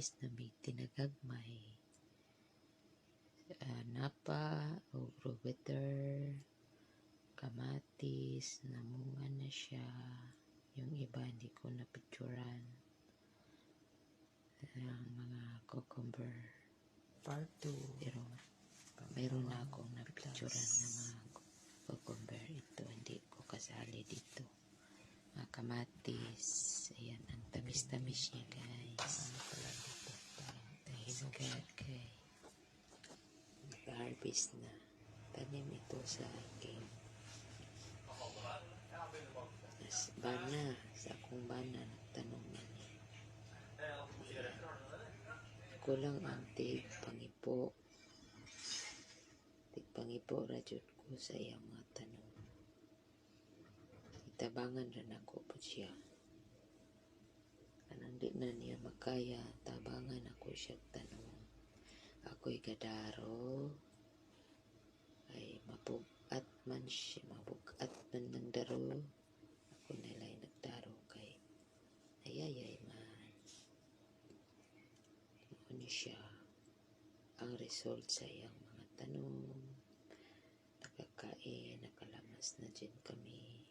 harvest na may tinagagmay. Ah, napa, o robeter, kamatis, namunga na siya. Yung iba hindi ko napicturan. Ang mga cucumber. Part 2. Pero mayroon na akong napicturan na mga cucumber. Ito hindi ko kasali dito. Mga kamatis. Ayan, ang tamis-tamis niya guys. Dahil kay harvest na. Tanim ito sa aking Nas- bana. Sa akong bana nagtanong na ni. Kulang ang tig pangipo. Tig pangipo rajud ko sa iyang mga tanong. Itabangan rin ako po siya. Di na niya makaya, tabangan ako siya tanong. Ako'y gadaro. Ay mabugat man siya, mabugat man ng daro. Ako nalay nagdaro kay ayayay man. Ano siya ang result sa iyang mga tanong. Nakakain, nakalamas na dyan kami.